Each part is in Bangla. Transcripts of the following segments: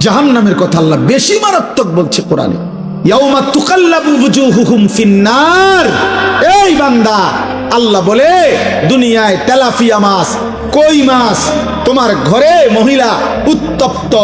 জাহান্নামের কথা আল্লাহ বেশি মারাত্মক বলছে কোরআনে। বান্দা, আল্লাহ বলে, দুনিয়ায় তেলাফিয়া মাছ, কই মাছ, তোমার ঘরে মহিলা উত্তপ্ত,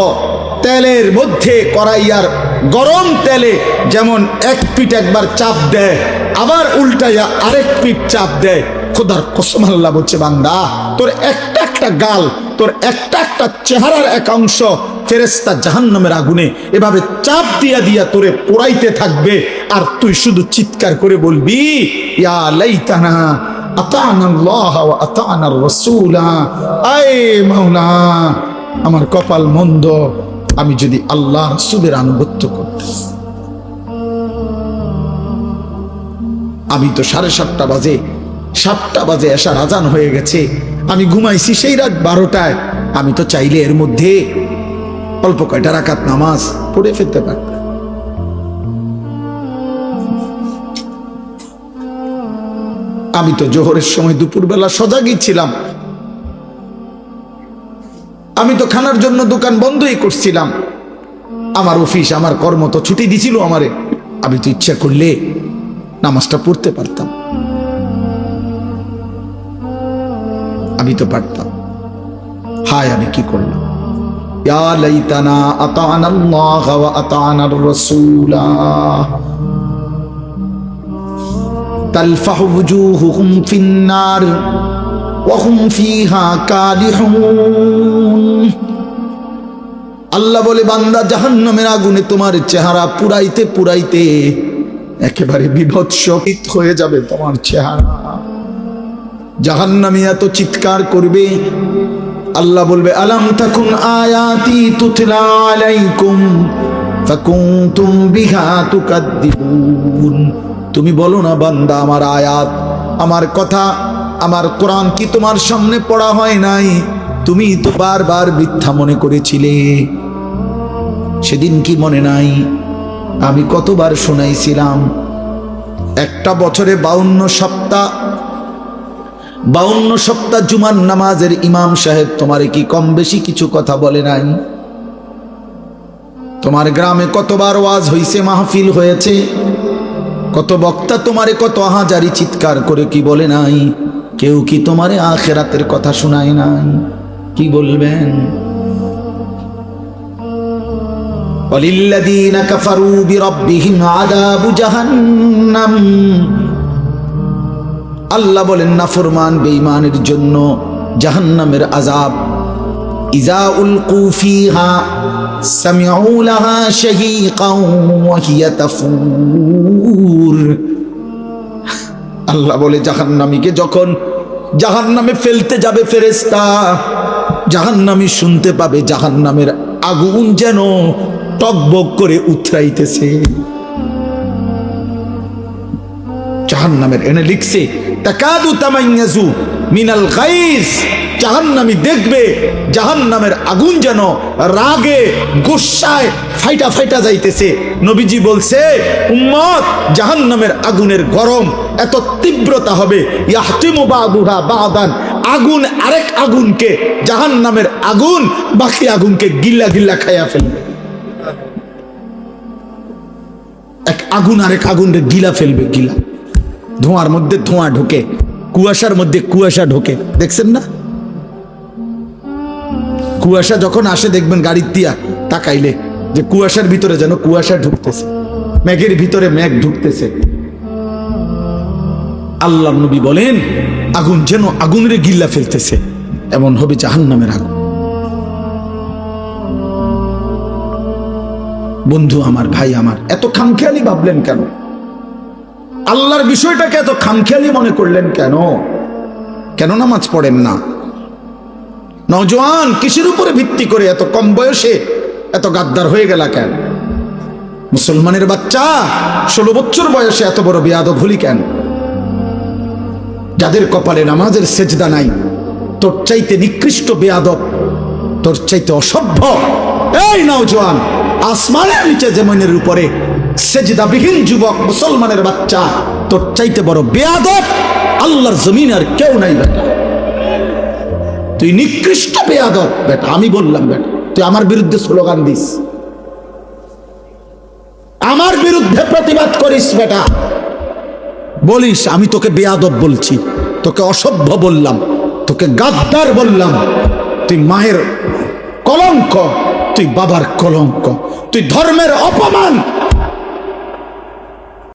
তেলের মধ্যে কড়াইয়ার গরম তেলে যেমন এক পিঠ একবার চাপ দেয়, আবার উল্টাইয়া আরেক পিঠ চাপ দেয়। খোদার কসম আল্লাহ বলছে, বান্দা, তোর একটা একটা গাল, তোর একটা একটা চেহারার এক অংশ ফেরেস্তা জাহান্নামের আগুনে এভাবে চাপ দিয়া দিয়া তোরে পোড়াইতে থাকবে। আর তুই শুধু চিৎকার করে বলবি আমার কপাল মন্দ, আমি যদি আল্লাহ রাসূলের আনুগত্য করতাম। আমি তো সাড়ে সাতটা বাজে সাতটা বাজে এসার আজান হয়ে গেছে, আমি ঘুমাইছি সেই রাত বারোটায়। আমি তো চাইলে এর মধ্যে অল্প কয়টা রাকাত নামাজ পড়ে ফেলতে পারতাম আমি তো জোহরের সময় দুপুরবেলা সজাগই ছিলাম। আমি তো খানার জন্য দোকান বন্ধই করছিলাম। আমার অফিস, আমার কর্ম তো ছুটি দিছিল আমারে। আমি তো ইচ্ছা করলে নামাজটা পড়তে পারতাম। আমি তো পারতাম। হায়, আমি কি করলাম? ইয়া লাইতানা আতানাল্লাহ ওয়া আতানার রাসূলা তালফাহু উজুহুহুম ফিন নার ওয়া হুম ফিহা আল্লাহ বলে, বান্দা, জাহান্নামের আগুনে তোমার চেহারা পুরাইতে পুরাইতে একেবারে বিভৎস হয়ে যাবে তোমার চেহারা। জাহান্নামী এত চিৎকার করবে আল্লাহ বলবে, আলাম তাকুন আয়াতি তুতলা আলাইকুম ফাকুনতুম বিহা তুকাদ্দিবুন। তুমি বলো না, বান্দা, আমার আয়াত, আমার কথা, আমার কোরআন কি তোমার সামনে পড়া হয় নাই? তুমি তো বারবার মিথ্যা মনে করেছিলে। সেদিন কি মনে নাই? আমি কতবার শোনাইছিলাম, একটা বছরে বাউন্ন সপ্তাহ বাউন্ন সপ্তাহ জুমার নামাজের ইমাম সাহেব তোমারে কি কম বেশি কিছু কথা বলে নাই? তোমার গ্রামে কতবার ওয়াজ হইছে, মাহফিল হয়েছে? কত বক্তা তোমারে কত আহাজারি চিৎকার করে কি বলে নাই? কেউ কি তোমারে আখেরাতের কথা শোনায় নাই? কি বলবেন? অলিল্লাদিন কাফারু বিরব্বিহীন আদাবু জাহান্নাম। আল্লাহ বলেন না ফরমান বেঈমানের জন্য জাহান্নামের আজাব ইজা উলকু ফিহা সামিউ লাহা শাহীকাও ওয়া হিয়া তাফুর। আল্লাহ বলে, জাহান্নামীকে যখন জাহান্নামে ফেলতে যাবে ফেরেশতা, জাহান্নামী শুনতে পাবে জাহান্নামের আগুন যেন টকবক করে উথরাইতেছে জাহান্নামের এনে লিখছে, তাকাদু তামাইয়াজু মিনাল গাইস জাহান্নামী দেখবে, জাহান্নামের আগুন যেন রাগে, গুসায় ফাইটা ফাইটা যাইতেছে। নবীজি বলছে, উম্মত, জাহান্নামের আগুনের গরম এত তীব্রতা হবে, ইয়াহতিমু বাদুহা বাদান আগুন আরেক আগুনকে, জাহান্নামের আগুন বাকি আগুনকে গিল্লা গিল্লা খাইয়া ফেলবে। এক আগুন আরেক আগুনকে গিলা ফেলবে, গিলা। ধোঁয়ার মধ্যে ধোঁয়া ঢোকে, কুয়াশার মধ্যে কুয়াশা ঢোকে। দেখছেন না? কুয়াশা যখন আসে, দেখবেন গাড়ির দিয়া তাকাইলে যে কুয়াশার ভিতরে যেন কুয়াশা ঢুকতেছে, মেঘের ভিতরে মেঘ ঢুকতেছে। আল্লাহ নবী বলেন, আগুন যেন আগুনের গিল্লা ফেলতেছে, এমন হবে জাহান্নামের আগুন। বন্ধু আমার, ভাই আমার, এত খামখেয়ালি ভাবলেন কেন? আল্লাহর বিষয়টাকে এত খামখেয়ালি মনে করলেন কেন? কেন নামাজ পড়েন না? নজওয়ান কিসের উপরে ভিত্তি করে এত কম বয়সে এত গাদ্দার হয়ে গেল কেন? মুসলমানের বাচ্চা, ষোলো বছর বয়সে এত বড় বেয়াদব হলি কেন? যাদের কপালে নামাজের সেজদা নাই, তোর চাইতে নিকৃষ্ট বেয়াদব, তোর চাইতে অসভ্য। এই নওজোয়ান, আসমানের নিচে জমিনের উপরে সেজদাবিহীন যুবক, মুসলমানের বাচ্চা, তোর চাইতে বড় বেয়াদব আল্লাহর জমিন আর কেউ নাই বেটা। তুই নিকৃষ্ট বেয়াদব বেটা, আমি বললাম বেটা, তুই আমার বিরুদ্ধে স্লোগান দিস। আমার বিরুদ্ধে প্রতিবাদ করিস বেটা। বলিস, আমি তোকে বেয়াদব বলছি, তোকে অসভ্য বললাম, তোকে গাদ্দার বললাম। তুই মায়ের কলঙ্ক, তুই বাবার কলঙ্ক, তুই ধর্মের অপমান